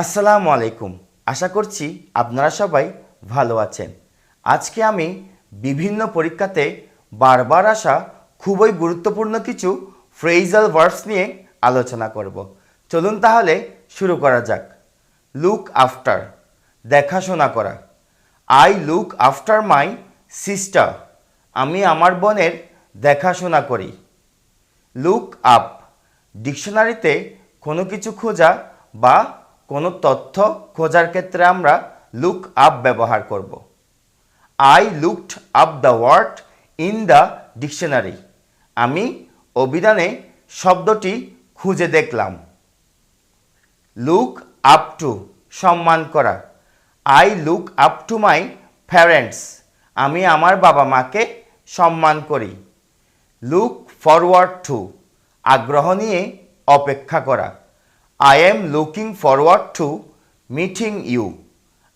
আসসালামু আলাইকুম। আশা করছি আপনারা সবাই ভালো আছেন। আজকে আমি বিভিন্ন পরীক্ষাতে বারবার আসা খুবই গুরুত্বপূর্ণ কিছু ফ্রেজাল ভার্বস নিয়ে আলোচনা করব। চলুন তাহলে শুরু করা যাক। লুক আফটার দেখাশোনা করা। I look after my sister আমি আমার বোনের দেখাশোনা করি। লুক আপ ডিকশনারিতে কোনো কিছু খোঁজা বা কোনো তথ্য খোঁজার ক্ষেত্রে আমরা লুক আপ ব্যবহার করব। I looked up the word in the dictionary আমি অভিধানে শব্দটি খুঁজে দেখলাম। লুক আপ টু সম্মান করা। I look up to my parents আমি আমার বাবা মাকে সম্মান করি। লুক ফরওয়ার্ড টু আগ্রহ নিয়ে অপেক্ষা করা। I am looking forward to meeting you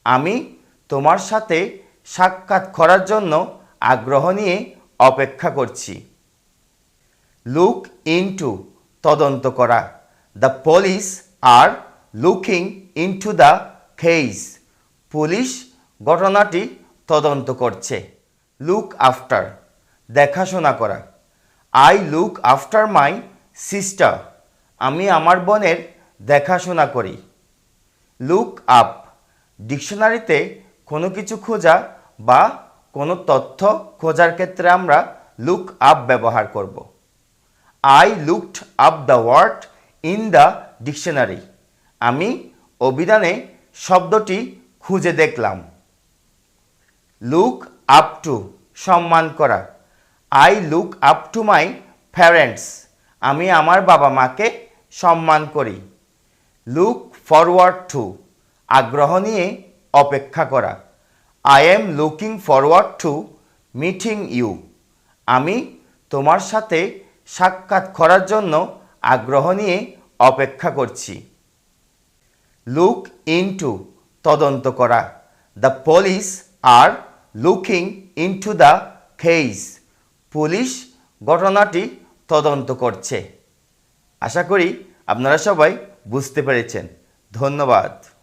আমি তোমার সাথে সাক্ষাৎ করার জন্য আগ্রহ নিয়ে অপেক্ষা করছি। লুক ইনটু তদন্ত করা। The police are looking into the case police ঘটনাটি তদন্ত করছে। লুক আফটার দেখাশোনা করা। I look after my sister আমি আমার বোনের দেখাশোনা করি। লুক আপ ডিকশনারিতে কোনো কিছু খোঁজা বা কোনো তথ্য খোঁজার ক্ষেত্রে আমরা লুক আপ ব্যবহার করব। I looked up the word in the dictionary আমি অভিধানে শব্দটি খুঁজে দেখলাম। লুক আপ টু সম্মান করা। I look up to my parents আমি আমার বাবা মাকে সম্মান করি। Look forward to. আগ্রহ নিয়ে অপেক্ষা করা। I am looking forward to meeting you আমি তোমার সাথে সাক্ষাৎ করার জন্য আগ্রহ নিয়ে অপেক্ষা করছি। লুক ইনটু তদন্ত করা। The police are looking into the case police ঘটনাটি তদন্ত করছে। আশা করি আপনারা সবাই বুঝতে পেরেছেন। ধন্যবাদ।